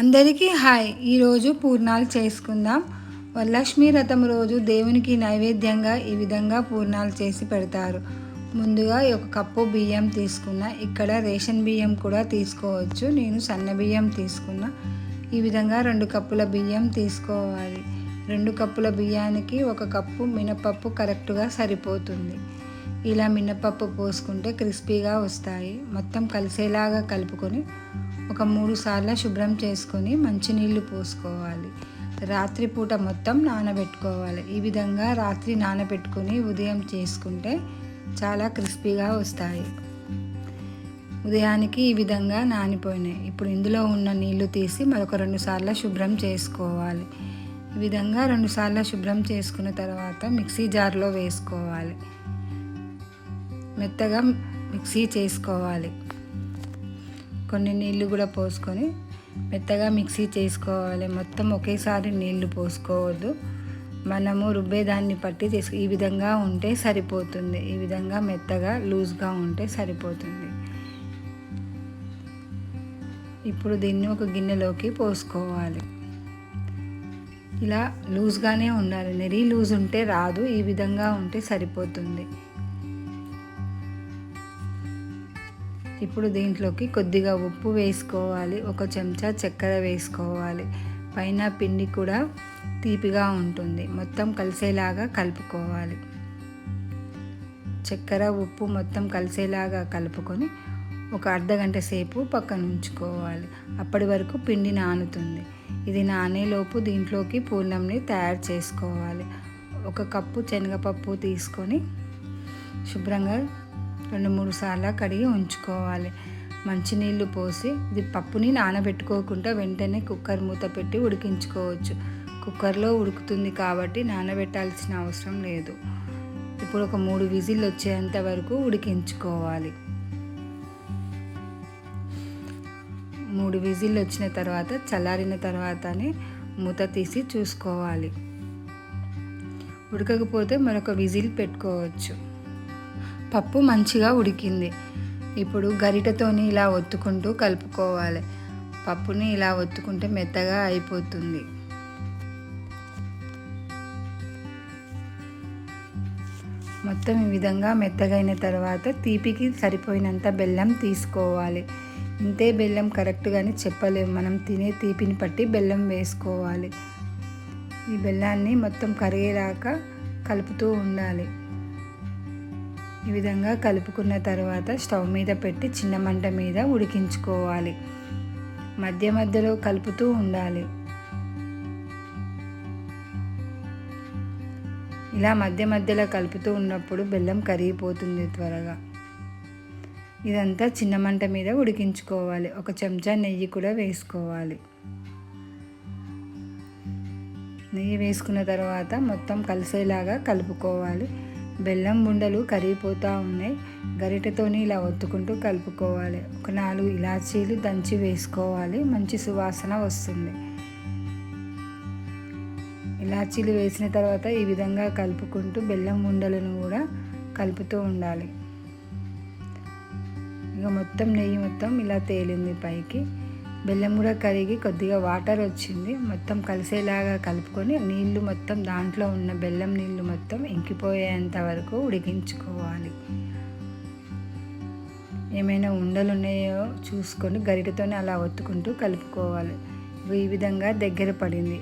అందరికీ హాయ్. ఈరోజు పూర్ణాలు చేసుకుందాం. వరలక్ష్మి రథం రోజు దేవునికి నైవేద్యంగా ఈ విధంగా పూర్ణాలు చేసి పెడతారు. ముందుగా ఒక కప్పు బియ్యం తీసుకున్న. ఇక్కడ రేషన్ బియ్యం కూడా తీసుకోవచ్చు. నేను సన్న బియ్యం తీసుకున్న. ఈ విధంగా రెండు కప్పుల బియ్యం తీసుకోవాలి. రెండు కప్పుల బియ్యానికి ఒక కప్పు మినపప్పు కరెక్ట్గా సరిపోతుంది. ఇలా మినపప్పు పోసుకుంటే క్రిస్పీగా వస్తాయి. మొత్తం కలిసేలాగా కలుపుకొని ఒక మూడు సార్లు శుభ్రం చేసుకొని మంచినీళ్ళు పోసుకోవాలి. రాత్రిపూట మొత్తం నానబెట్టుకోవాలి. ఈ విధంగా రాత్రి నానబెట్టుకొని ఉదయం చేసుకుంటే చాలా క్రిస్పీగా వస్తాయి. ఉదయానికి ఈ విధంగా నానిపోయినాయి. ఇప్పుడు ఇందులో ఉన్న నీళ్ళు తీసి మరొక రెండు సార్లు శుభ్రం చేసుకోవాలి. ఈ విధంగా రెండు సార్లు శుభ్రం చేసుకున్న తర్వాత మిక్సీ జార్లో వేసుకోవాలి. మెత్తగా మిక్సీ చేసుకోవాలి. కొన్ని నీళ్ళు కూడా పోసుకొని మెత్తగా మిక్సీ చేసుకోవాలి. మొత్తం ఒకేసారి నీళ్ళు పోసుకోవద్దు. మనము రుబ్బేదాన్ని పట్టి తీసు ఈ విధంగా ఉంటే సరిపోతుంది. ఈ విధంగా మెత్తగా లూజ్గా ఉంటే సరిపోతుంది. ఇప్పుడు దీన్ని ఒక గిన్నెలోకి పోసుకోవాలి. ఇలా లూజ్గానే ఉండాలి. నెరీ లూజ్ ఉంటే రాదు. ఈ విధంగా ఉంటే సరిపోతుంది. ఇప్పుడు దీంట్లోకి కొద్దిగా ఉప్పు వేసుకోవాలి ఒక చెంచా చక్కెర వేసుకోవాలి. పైన పిండి కూడా తీపిగా ఉంటుంది. మొత్తం కలిసేలాగా కలుపుకోవాలి. చక్కెర ఉప్పు మొత్తం కలిసేలాగా కలుపుకొని ఒక అర్ధ గంట సేపు పక్కన ఉంచుకోవాలి. అప్పటి వరకు పిండి నానుతుంది. ఇది నానేలోపు దీంట్లోకి పూర్ణంని తయారు చేసుకోవాలి. ఒక కప్పు శనగపప్పు తీసుకొని శుభ్రంగా రెండు మూడు సార్లు కడిగి ఉంచుకోవాలి. మంచినీళ్ళు పోసి ఇది పప్పుని నానబెట్టుకోకుండా వెంటనే కుక్కర్ మూత పెట్టి ఉడికించుకోవచ్చు. కుక్కర్లో ఉడుకుతుంది కాబట్టి నానబెట్టాల్సిన అవసరం లేదు. ఇప్పుడు ఒక మూడు విజిల్ వచ్చేంత వరకు ఉడికించుకోవాలి. మూడు విజిల్ వచ్చిన తర్వాత చల్లారిన తర్వాతనే మూత తీసి చూసుకోవాలి. ఉడకకపోతే మరొక విజిల్ పెట్టుకోవచ్చు. పప్పు మంచిగా ఉడికింది. ఇప్పుడు గరిటతోని ఇలా ఒత్తుకుంటూ కలుపుకోవాలి. పప్పుని ఇలా ఒత్తుకుంటే మెత్తగా అయిపోతుంది. మొత్తం ఈ విధంగా మెత్తగైన తర్వాత తీపికి సరిపోయినంత బెల్లం తీసుకోవాలి. ఇంతే బెల్లం కరెక్ట్గానే చెప్పలేము. మనం తినే తీపిని పట్టి బెల్లం వేసుకోవాలి. ఈ బెల్లాన్ని మొత్తం కరిగేలాగా కలుపుతూ ఉండాలి. ఈ విధంగా కలుపుకున్న తర్వాత స్టవ్ మీద పెట్టి చిన్న మంట మీద ఉడికించుకోవాలి. మధ్య మధ్యలో కలుపుతూ ఉండాలి. ఇలా మధ్య మధ్యలో కలుపుతూ ఉన్నప్పుడు బెల్లం కరిగిపోతుంది త్వరగా. ఇదంతా చిన్న మంట మీద ఉడికించుకోవాలి. ఒక చెంచా నెయ్యి కూడా వేసుకోవాలి. నెయ్యి వేసుకున్న తర్వాత మొత్తం కలిసేలాగా కలుపుకోవాలి. బెల్లం బుండలు కరిగిపోతూ ఉన్నాయి. గరిటెతోని ఇలా ఒత్తుకుంటూ కలుపుకోవాలి. ఒక నాలుగు ఇలాచీలు దంచి వేసుకోవాలి. మంచి సువాసన వస్తుంది. ఇలాచీలు వేసిన తర్వాత ఈ విధంగా కలుపుకుంటూ బెల్లం ఉండలను కూడా కలుపుతూ ఉండాలి. ఇక మొత్తం నెయ్యి మొత్తం ఇలా తేలింది పైకి. బెల్లం కూడా కరిగి కొద్దిగా వాటర్ వచ్చింది. మొత్తం కలిసేలాగా కలుపుకొని నీళ్ళు మొత్తం దాంట్లో ఉన్న బెల్లం నీళ్ళు మొత్తం ఇంకిపోయేంత వరకు ఉడికించుకోవాలి. ఏమైనా ఉండలు ఉన్నాయో చూసుకొని గరిటతోనే అలా ఒత్తుకుంటూ కలుపుకోవాలి. ఈ విధంగా దగ్గర పడింది.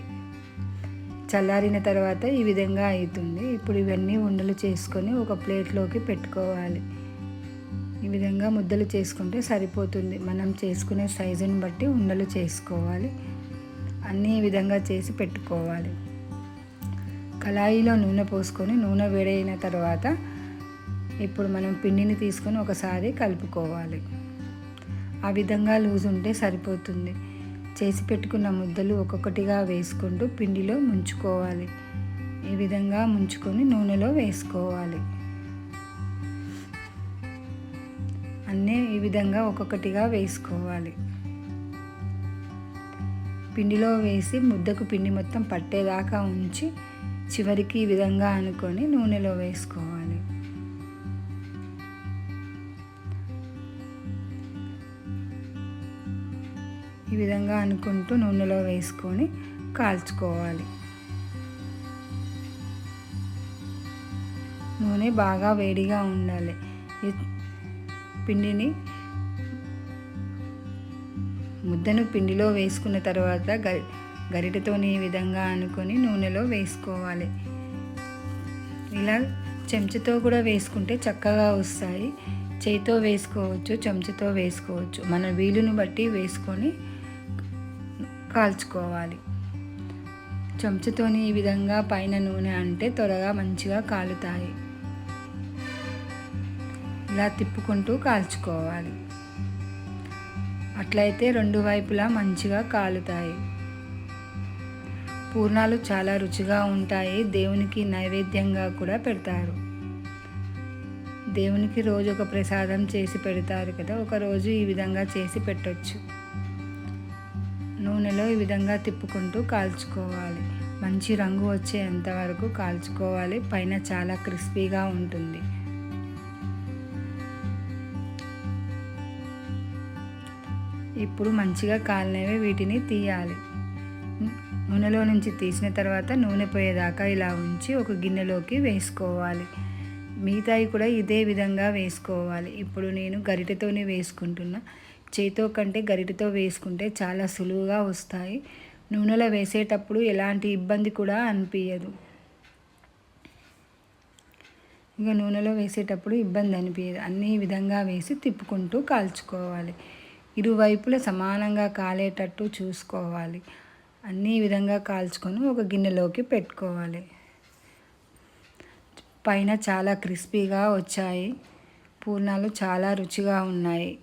చల్లారిన తర్వాత ఈ విధంగా అవుతుంది ఇప్పుడు ఇవన్నీ ఉండలు చేసుకొని ఒక ప్లేట్లోకి పెట్టుకోవాలి. ఈ విధంగా ముద్దలు చేసుకుంటే సరిపోతుంది. మనం చేసుకునే సైజుని బట్టి ఉండలు చేసుకోవాలి. అన్నీ ఈ విధంగా చేసి పెట్టుకోవాలి. కళాయిలో నూనె పోసుకొని నూనె వేడైన తర్వాత ఇప్పుడు మనం పిండిని తీసుకొని ఒకసారి కలుపుకోవాలి. ఆ విధంగా లూజ్ ఉంటే సరిపోతుంది. చేసి పెట్టుకున్న ముద్దలు ఒక్కొక్కటిగా వేసుకుంటూ పిండిలో ముంచుకోవాలి. ఈ విధంగా ముంచుకొని నూనెలో వేసుకోవాలి. అన్నీ ఈ విధంగా ఒక్కొక్కటిగా వేసుకోవాలి. పిండిలో వేసి ముద్దకు పిండి మొత్తం పట్టేదాకా ఉంచి చివరికి ఈ విధంగా అనుకొని నూనెలో వేసుకోవాలి. ఈ విధంగా అనుకుంటూ నూనెలో వేసుకొని కాల్చుకోవాలి. నూనె బాగా వేడిగా ఉండాలి. పిండిని ముద్దను పిండిలో వేసుకున్న తర్వాత గ ఈ విధంగా అనుకొని నూనెలో వేసుకోవాలి. ఇలా చెంచాతో కూడా వేసుకుంటే చక్కగా వస్తాయి. చేయితో వేసుకోవచ్చు చెంచాతో వేసుకోవచ్చు. మన వీలుని బట్టి వేసుకొని కాల్చుకోవాలి. చెంచతోని ఈ విధంగా పైన నూనె అంటే త్వరగా మంచిగా కాలుతాయి. ఇలా తిప్పుకుంటూ కాల్చుకోవాలి. అట్లయితే రెండు వైపులా మంచిగా కాలుతాయి. పూర్ణాలు చాలా రుచిగా ఉంటాయి. దేవునికి నైవేద్యంగా కూడా పెడతారు. దేవునికి రోజు ఒక ప్రసాదం చేసి పెడతారు కదా. ఒకరోజు ఈ విధంగా చేసి పెట్టొచ్చు. నూనెలో ఈ విధంగా తిప్పుకుంటూ కాల్చుకోవాలి. మంచి రంగు వచ్చేంత వరకు కాల్చుకోవాలి. పైన చాలా క్రిస్పీగా ఉంటుంది. ఇప్పుడు మంచిగా కాలినవి వీటిని తీయాలి. నూనెలో నుంచి తీసిన తర్వాత నూనె పోయేదాకా ఇలా ఉంచి ఒక గిన్నెలోకి వేసుకోవాలి. మిగతాయి కూడా ఇదే విధంగా వేసుకోవాలి. ఇప్పుడు నేను గరిటెతోనే వేసుకుంటున్నా. చేతితో కంటే గరిటెతో వేసుకుంటే చాలా సులువుగా వస్తాయి. నూనెలో వేసేటప్పుడు ఎలాంటి ఇబ్బంది కూడా అనిపించదు ఇక నూనెలో వేసేటప్పుడు ఇబ్బంది అనిపించదు అన్ని విధంగా వేసి తిప్పుకుంటూ కాల్చుకోవాలి. ఇరువైపులా సమానంగా కాలేటట్టు చూసుకోవాలి. అన్ని విధంగా కాల్చుకొని ఒక గిన్నెలోకి పెట్టుకోవాలి. పైన చాలా క్రిస్పీగా వచ్చాయి. పూర్ణాలు చాలా రుచిగా ఉన్నాయి.